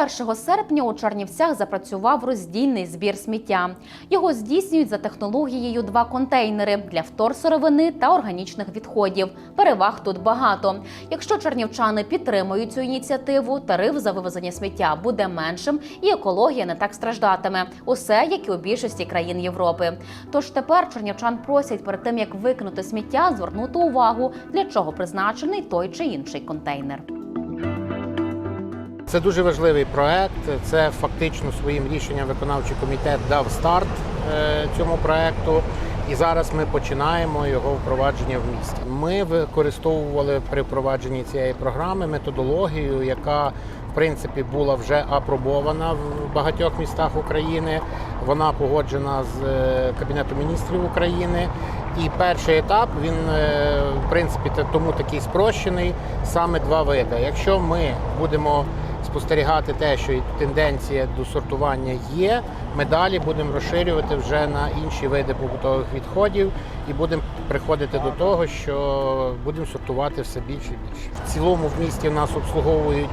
1 серпня у Чернівцях запрацював роздільний збір сміття. Його здійснюють за технологією два контейнери для вторсировини та органічних відходів. Переваг тут багато. Якщо чернівчани підтримують цю ініціативу, тариф за вивезення сміття буде меншим і екологія не так страждатиме. Усе як і у більшості країн Європи. Тож тепер чернівчан просять перед тим як викинути сміття, звернути увагу, для чого призначений той чи інший контейнер. Це дуже важливий проект. Це фактично своїм рішенням виконавчий комітет дав старт е, цьому проекту. І зараз ми починаємо його впровадження в місті. Ми використовували при впровадженні цієї програми методологію, яка в принципі була вже апробована в багатьох містах України. Вона погоджена з е, Кабінетом міністрів України. І перший етап він е, в принципі тому такий спрощений. Саме два види. Якщо ми будемо спостерігати те, що тенденція до сортування є. Ми далі будемо розширювати вже на інші види побутових відходів і будемо приходити до того, що будемо сортувати все більше і більше. В цілому в місті в нас обслуговують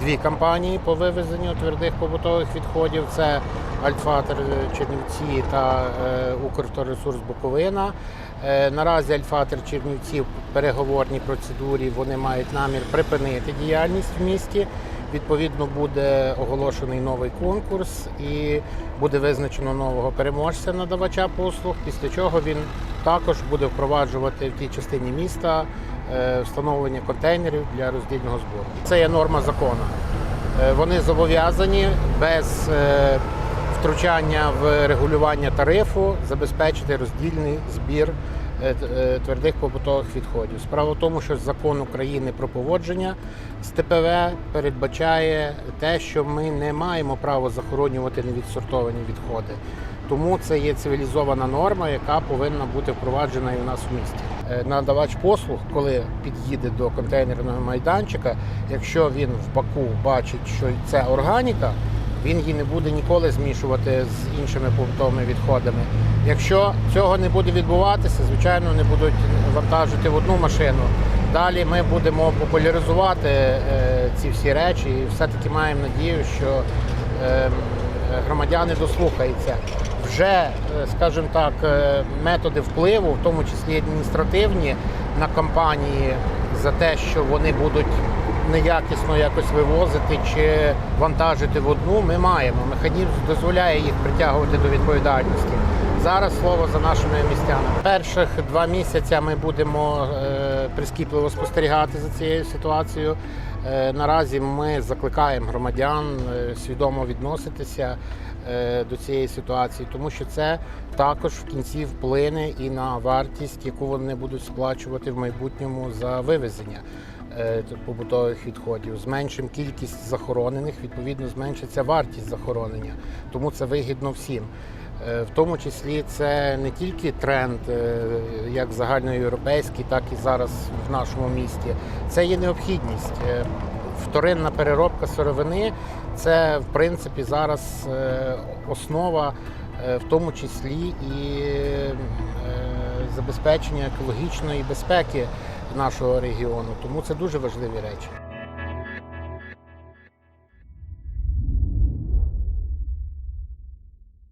дві компанії по вивезенню твердих побутових відходів. Це Альфатер Чернівці та е, Укрторресурс Буковина. Е, Наразі Альфатер Чернівці в переговорній процедурі вони мають намір припинити діяльність в місті. Відповідно, буде оголошений новий конкурс і буде визначено нового переможця надавача послуг. Після чого він також буде впроваджувати в тій частині міста е, встановлення контейнерів для роздільного збору. Це є норма закону. Е, Вони зобов'язані без е, втручання в регулювання тарифу забезпечити роздільний збір твердих побутових відходів. Справа в тому, що закон України про поводження з ТПВ передбачає те, що ми не маємо права захоронювати невідсортовані відходи. Тому це є цивілізована норма, яка повинна бути впроваджена і у нас в місті. Е, Надавач послуг, коли під'їде до контейнерного майданчика, якщо він в баку бачить, що це органіка, він її не буде ніколи змішувати з іншими побутовими відходами. Якщо цього не буде відбуватися, звичайно, не будуть вантажити в одну машину. Далі ми будемо популяризувати е, ці всі речі і все-таки маємо надію, що е, громадяни дослухаються. Вже, е, скажімо так, е, методи впливу, в тому числі адміністративні, на компанії за те, що вони будуть неякісно якось вивозити чи вантажити в одну, ми маємо. Механізм дозволяє їх притягувати до відповідальності. Зараз слово за нашими містянами. Перших два місяці ми будемо е, прискіпливо спостерігати за цією ситуацією. Е, Наразі ми закликаємо громадян е, свідомо відноситися е, до цієї ситуації, тому що це також в кінці вплине і на вартість, яку вони будуть сплачувати в майбутньому за вивезення побутових відходів. Зменшимо кількість захоронених, відповідно, зменшиться вартість захоронення. Тому це вигідно всім. Е, В тому числі це не тільки тренд, е, як загальноєвропейський, так і зараз в нашому місті. Це є необхідність. Е, Вторинна переробка сировини це в принципі зараз основа, в тому числі і забезпечення екологічної безпеки нашого регіону. Тому це дуже важливі речі.